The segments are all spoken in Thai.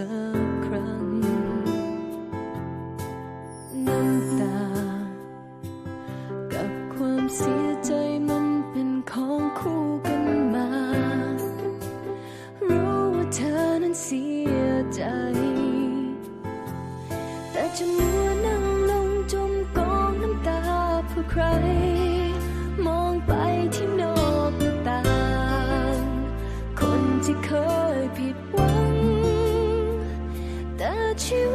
สักครั้ง น้ำตา กับความเสียใจมันเป็นของคู่กันมา รู้ว่าเธอนั้นเสียใจ แต่จะ ค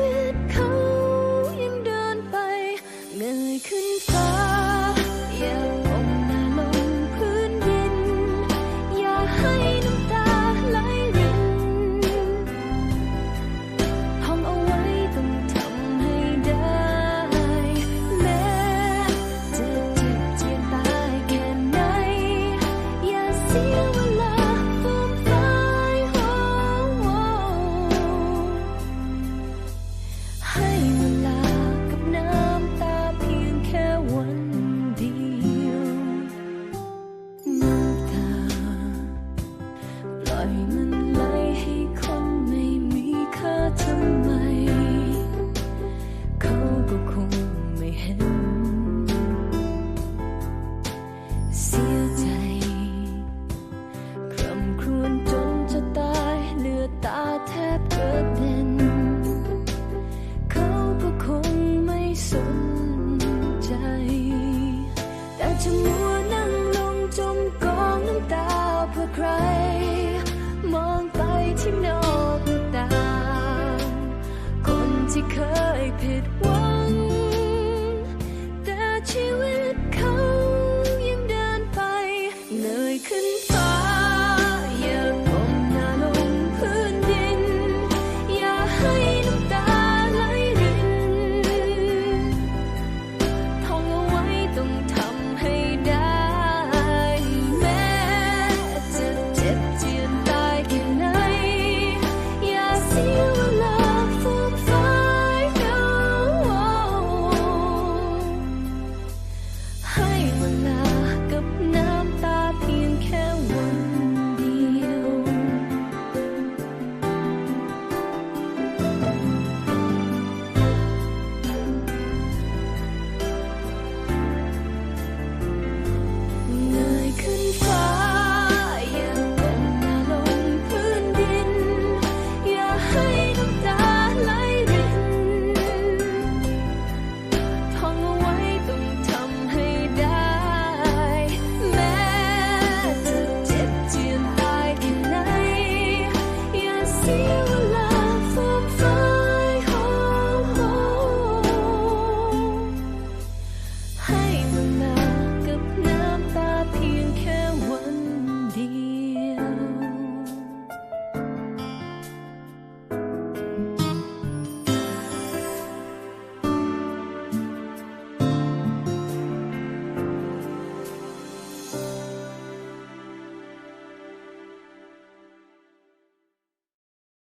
to move.